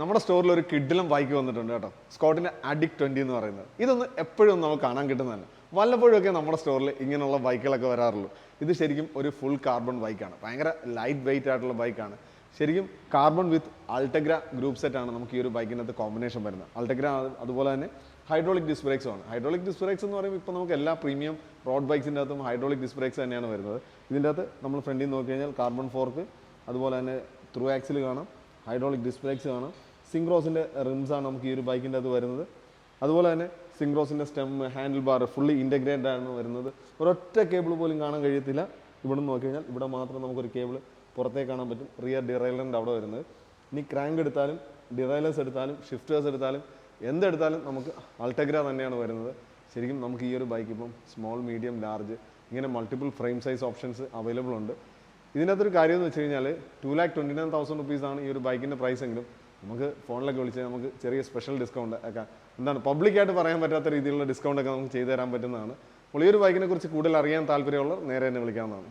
നമ്മുടെ സ്റ്റോറിൽ ഒരു കിഡിലും ബൈക്ക് വന്നിട്ടുണ്ട് കേട്ടോ. സ്കോട്ടിന്റെ അഡിക് ട്വന്റി എന്ന് പറയുന്നത്. ഇതൊന്നും എപ്പോഴും നമുക്ക് കാണാൻ കിട്ടുന്നതല്ല വല്ലപ്പോഴൊക്കെ നമ്മുടെ സ്റ്റോറിൽ ഇങ്ങനെയുള്ള ബൈക്കുകളൊക്കെ വരാറുള്ളൂ. ഇത് ശരിക്കും ഒരു ഫുൾ കാർബൺ ബൈക്കാണ് ഭയങ്കര ലൈറ്റ് വെയിറ്റ് ആയിട്ടുള്ള ബൈക്കാണ് ശരിക്കും കാർബൺ വിത്ത് അൾട്ടഗ്ര ഗ്രൂപ്പ് സെറ്റാണ് നമുക്ക് ഈ ഒരു ബൈക്കിനകത്ത് കോമ്പിനേഷൻ വരുന്നത്. അൾട്ടഗ്ര അതുപോലെ തന്നെ ഹൈഡ്രോളിക് ഡിസ് ബ്രേക്സ് ആണ്. ഹൈഡ്രോളിക് ഡിസ് ബ്രേക്സ് എന്ന് പറയുമ്പോൾ ഇപ്പോൾ നമുക്ക് എല്ലാ പ്രീമിയം റോഡ് ബൈക്സിന്റെ അകത്തും ഹൈഡ്രോളിക് ഡിസ് ബ്രേക്സ് തന്നെയാണ് വരുന്നത്. ഇതിന്റെ അകത്ത് നമ്മൾ ഫ്രണ്ടിൽ നോക്കി കഴിഞ്ഞാൽ കാർബൺ ഫോർക്ക് അതുപോലെ തന്നെ ത്രൂ ആക്സിൽ കാണാം. ഹൈഡ്രോളിക് ഡിസ് ബ്രേക്സ് കാണാം. സിംഗ്രോസിന്റെ റിംസാണ് നമുക്ക് ഈ ഒരു ബൈക്കിന്റെ അത് വരുന്നത്. അതുപോലെ തന്നെ സിംഗ്രോസിന്റെ stem handle bar fully integrated ആണ് വരുന്നത്. ഒരൊറ്റ കേബിൾ പോലും കാണാൻ കഴിയത്തില്ല. ഇവിടെ നോക്കി കഴിഞ്ഞാൽ ഇവിടെ മാത്രം നമുക്കൊരു കേബിൾ പുറത്തേക്ക് കാണാൻ പറ്റും. റിയർ ഡിറൈലറിന്റെ അവിടെ വരുന്നത്. ഇനി ക്രാങ്ക് എടുത്താലും ഡിറൈലേഴ്സ് എടുത്താലും ഷിഫ്റ്റേഴ്സ് എടുത്താലും എന്തെടുത്താലും നമുക്ക് അൾട്ടഗ്ര തന്നെയാണ് വരുന്നത്. ശരിക്കും നമുക്ക് ഈ ഒരു ബൈക്ക് ഇപ്പം സ്മോൾ മീഡിയം ലാർജ് ഇങ്ങനെ multiple frame size options available ഉണ്ട്. ഇതിനകത്തൊരു കാര്യം എന്ന് വെച്ച് കഴിഞ്ഞാൽ two lakh twenty nine thousand റുപ്പീസാണ് ഈ ഒരു ബൈക്കിന്റെ പ്രൈസ് എങ്കിലും നമുക്ക് ഫോണിലൊക്കെ വിളിച്ച് നമുക്ക് ചെറിയ സ്പെഷ്യൽ ഡിസ്കൗണ്ട് ഒക്കെ. എന്താണ് പബ്ലിക്കായിട്ട് പറയാൻ പറ്റാത്ത രീതിയിലുള്ള ഡിസ്കൗണ്ട് ഒക്കെ നമുക്ക് ചെയ്തു തരാൻ പറ്റുന്നതാണ്. അപ്പോൾ ഒരു ബൈക്കിനെ കുറിച്ച് കൂടുതൽ അറിയാൻ താല്പര്യമുള്ളവർ നേരെ തന്നെ വിളിക്കാവുന്നതാണ്.